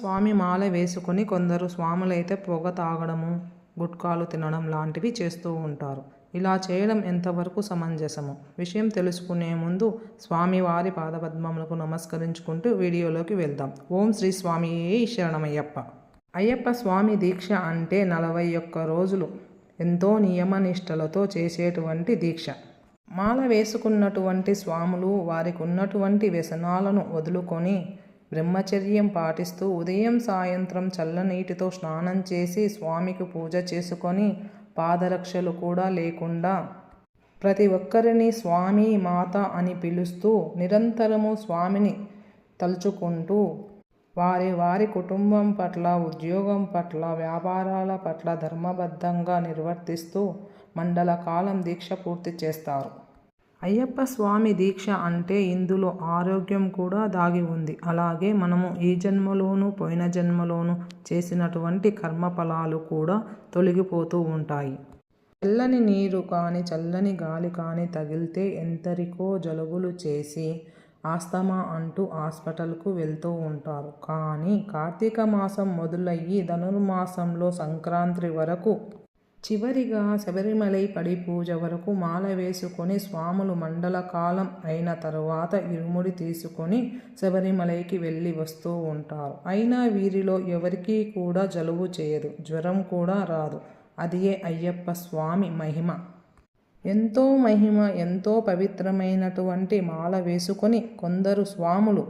స్వామి మాల వేసుకుని కొందరు స్వాములైతే పొగ తాగడము గుట్కాలు తినడం లాంటివి చేస్తూ ఉంటారు. ఇలా చేయడం ఎంతవరకు సమంజసము? విషయం తెలుసుకునే ముందు స్వామివారి పాదపద్మములకు నమస్కరించుకుంటూ వీడియోలోకి వెళ్దాం. ఓం శ్రీ స్వామి శరణమయ్యప్ప. అయ్యప్ప స్వామి దీక్ష అంటే నలభై ఒక్క రోజులు ఎంతో నియమనిష్టలతో చేసేటువంటి దీక్ష. మాల వేసుకున్నటువంటి స్వాములు వారికి ఉన్నటువంటి వ్యసనాలను వదులుకొని బ్రహ్మచర్యం పాటిస్తూ ఉదయం సాయంత్రం చల్లనీటితో స్నానం చేసి స్వామికి పూజ చేసుకొని పాదరక్షలు కూడా లేకుండా ప్రతి ఒక్కరిని స్వామి మాత అని పిలుస్తూ నిరంతరము స్వామిని తలుచుకుంటూ వారి వారి కుటుంబం పట్ల ఉద్యోగం పట్ల వ్యాపారాల పట్ల ధర్మబద్ధంగా నిర్వర్తిస్తూ మండల కాలం దీక్ష పూర్తి చేస్తారు. అయ్యప్ప స్వామి దీక్ష అంటే ఇందులో ఆరోగ్యం కూడా దాగి ఉంది. అలాగే మనము ఈ జన్మలోనూ పోయిన జన్మలోనూ చేసినటువంటి కర్మఫలాలు కూడా తొలగిపోతూ ఉంటాయి. చల్లని నీరు కానీ చల్లని గాలి కానీ తగిలితే ఎంతరికో జలుబులు చేసి ఆస్తమా అంటూ హాస్పిటల్కు వెళ్తూ ఉంటారు. కానీ కార్తీక మాసం మొదలయ్యి ధనుర్మాసంలో సంక్రాంతి వరకు చివరిగా శబరిమలై పడి పూజ వరకు మాల వేసుకొని స్వాములు మండల కాలం అయిన తరువాత ఇరుముడి తీసుకొని శబరిమలైకి వెళ్ళి వస్తూ ఉంటారు. అయినా వీరిలో ఎవరికీ కూడా జలుబు చేయదు జ్వరం కూడా రాదు. అదియే అయ్యప్ప స్వామి మహిమ. ఎంతో మహిమ ఎంతో పవిత్రమైనటువంటి మాల వేసుకొని కొందరు స్వాములు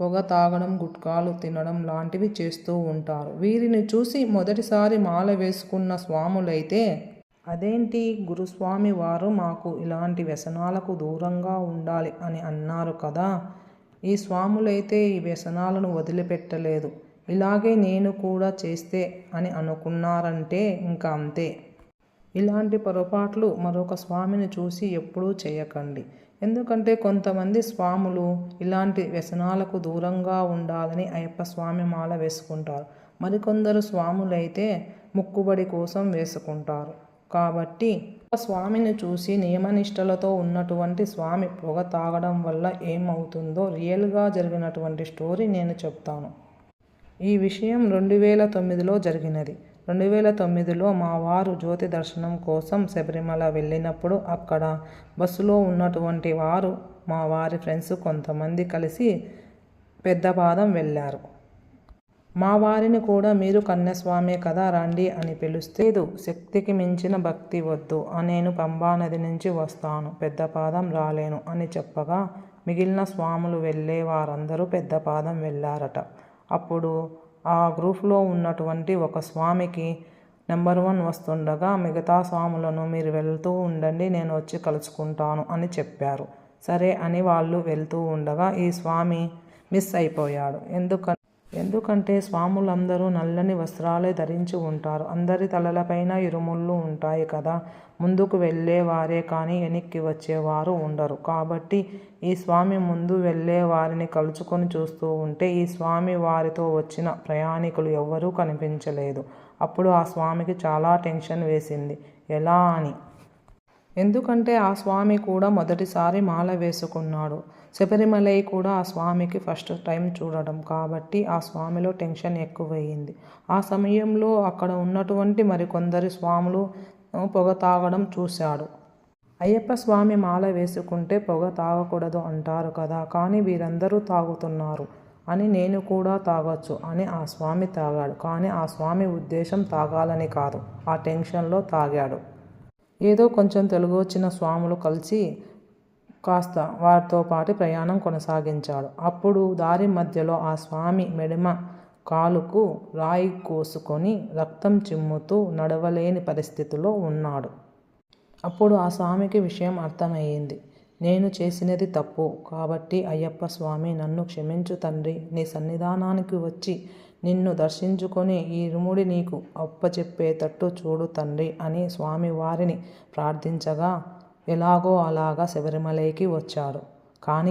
పొగ తాగడం గుట్కాలు తినడం లాంటివి చేస్తూ ఉంటారు. వీరిని చూసి మొదటిసారి మాల వేసుకున్న స్వాములైతే అదేంటి గురుస్వామి వారు మాకు ఇలాంటి వ్యసనాలకు దూరంగా ఉండాలి అని అన్నారు కదా. ఈ స్వాములైతే ఈ వ్యసనాలను వదిలిపెట్టలేదు. ఇలాగే నేను కూడా చేస్తే అని అనుకున్నారంటే ఇంకా అంతే. ఇలాంటి పొరపాట్లు మరొక స్వామిని చూసి ఎప్పుడూ చేయకండి. ఎందుకంటే కొంతమంది స్వాములు ఇలాంటి వ్యసనాలకు దూరంగా ఉండాలని అయ్యప్ప స్వామి మాల వేసుకుంటారు. మరికొందరు స్వాములైతే ముక్కుబడి కోసం వేసుకుంటారు. కాబట్టి స్వామిని చూసి నియమనిష్టలతో ఉన్నటువంటి స్వామి పొగ తాగడం వల్ల ఏమవుతుందో రియల్గా జరిగినటువంటి స్టోరీ నేను చెప్తాను. ఈ విషయం రెండు వేల తొమ్మిదిలో జరిగినది. రెండు వేల తొమ్మిదిలో మా వారు జ్యోతి దర్శనం కోసం శబరిమల వెళ్ళినప్పుడు అక్కడ బస్సులో ఉన్నటువంటి వారు మా వారి ఫ్రెండ్స్ కొంతమంది కలిసి పెద్దపాదం వెళ్ళారు. మా వారిని కూడా మీరు కన్యస్వామే కదా రండి అని పిలుస్తే లేదు శక్తికి మించిన భక్తి వద్దు. నేను పంబా నది నుంచి వస్తాను. పెద్దపాదం రాలేను అని చెప్పగా మిగిలిన స్వాములు వెళ్ళే వారందరూ పెద్దపాదం వెళ్ళారట. అప్పుడు ఆ గ్రూప్లో ఉన్నటువంటి ఒక స్వామికి నెంబర్ వన్ వస్తుండగా మిగతా స్వాములను మీరు వెళ్తూ ఉండండి నేను వచ్చి కలుసుకుంటాను అని చెప్పారు. సరే అని వాళ్ళు వెళ్తూ ఉండగా ఈ స్వామి మిస్ అయిపోయాడు. ఎందుక ఎందుకంటే స్వాములందరూ నల్లని వస్త్రాలే ధరించి ఉంటారు. అందరి తలలపైన ఇరుముళ్ళు ఉంటాయి కదా. ముందుకు వెళ్ళేవారే కానీ వెనక్కి వచ్చేవారు ఉండరు. కాబట్టి ఈ స్వామి ముందు వెళ్ళే వారిని కలుచుకొని చూస్తూ ఉంటే ఈ స్వామి వారితో వచ్చిన ప్రయాణికులు ఎవ్వరూ కనిపించలేదు. అప్పుడు ఆ స్వామికి చాలా టెన్షన్ వేసింది. ఎలా అని? ఎందుకంటే ఆ స్వామి కూడా మొదటిసారి మాల వేసుకున్నాడు. శబరిమలై కూడా ఆ స్వామికి ఫస్ట్ టైం చూడడం. కాబట్టి ఆ స్వామిలో టెన్షన్ ఎక్కువయ్యింది ఆ సమయంలో అక్కడ ఉన్నటువంటి మరికొందరి స్వాములు పొగ తాగడం చూశాడు. అయ్యప్ప స్వామి మాల వేసుకుంటే పొగ తాగకూడదు అంటారు కదా కానీ వీరందరూ తాగుతున్నారు అని నేను కూడా తాగొచ్చు అని ఆ స్వామి తాగాడు. కానీ ఆ స్వామి ఉద్దేశం తాగాలని కాదు. ఆ టెన్షన్లో తాగాడు. ఏదో కొంచెం తెలుగు వచ్చిన స్వాములు కలిసి కాస్త వారితో పాటు ప్రయాణం కొనసాగించాడు. అప్పుడు దారి మధ్యలో ఆ స్వామి మెడమ కాలుకు రాయి కోసుకొని రక్తం చిమ్ముతూ నడవలేని పరిస్థితిలో ఉన్నాడు. అప్పుడు ఆ స్వామికి విషయం అర్థమయ్యింది. నేను చేసినది తప్పు కాబట్టి అయ్యప్ప స్వామి నన్ను క్షమించు తండ్రి నీ సన్నిధానానికి వచ్చి నిన్ను దర్శించుకొని ఈ ఇరుముడి నీకు అప్పచెప్పేటట్టు చూడు తండ్రి అని స్వామి వారిని ప్రార్థించగా ఎలాగో అలాగా శబరిమలైకి వచ్చాడు. కానీ